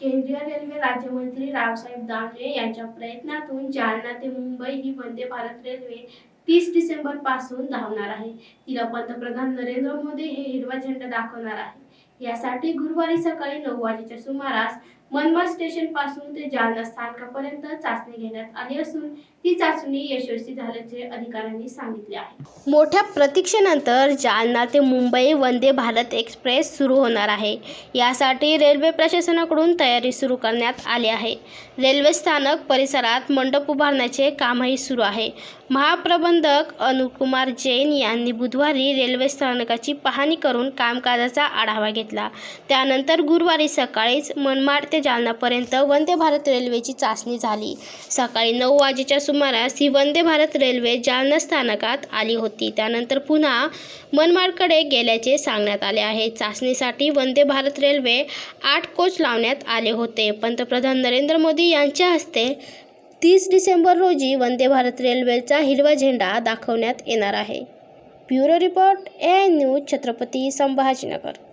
केंद्रीय रेल्वे राज्यमंत्री रावसाहेब दानवे यांच्या प्रयत्नातून जालना ते मुंबई ही वंदे भारत रेल्वे तीस डिसेंबरपासून धावणार आहे. तिला पंतप्रधान नरेंद्र मोदी हे हिरवा झेंडा दाखवणार आहे. यासाठी गुरुवारी सकाळी नऊ वाजेच्या सुमारास मनमाड स्टेशनपासून ते जालना स्थानकापर्यंत चाचणी घेण्यात आली असून ती चाचणी यशस्वी झाल्याचे अधिकाऱ्यांनी सांगितले आहे. मोठ्या प्रतीक्षेनंतर जालना ते मुंबई वंदे भारत एक्सप्रेस सुरू होणार आहे. यासाठी रेल्वे प्रशासनाकडून तयारी सुरू करण्यात आली आहे. रेल्वे स्थानक परिसरात मंडप उभारण्याचे कामही सुरू आहे. महाप्रबंधक अनुकुमार जैन यांनी बुधवारी रेल्वे स्थानकाची पाहणी करून कामकाजाचा आढावा घेतला. त्यानंतर गुरुवारी सकाळीच मनमाड ते जालनापर्यंत वंदे भारत रेल्वेची चाचणी झाली. सकाळी नऊ वाजेच्या सुमारास ही वंदे भारत रेल्वे जालना स्थानकात आली होती. त्यानंतर पुन्हा मनमाडकडे गेल्याचे सांगण्यात आले आहे. चाचणीसाठी वंदे भारत रेल्वे आठ कोच लावण्यात आले होते. पंतप्रधान नरेंद्र मोदी यांच्या हस्ते तीस डिसेंबर रोजी वंदे भारत रेल्वेचा हिरवा झेंडा दाखवण्यात येणार आहे. Bureau report A news Chhatrapati Sambhajinagar.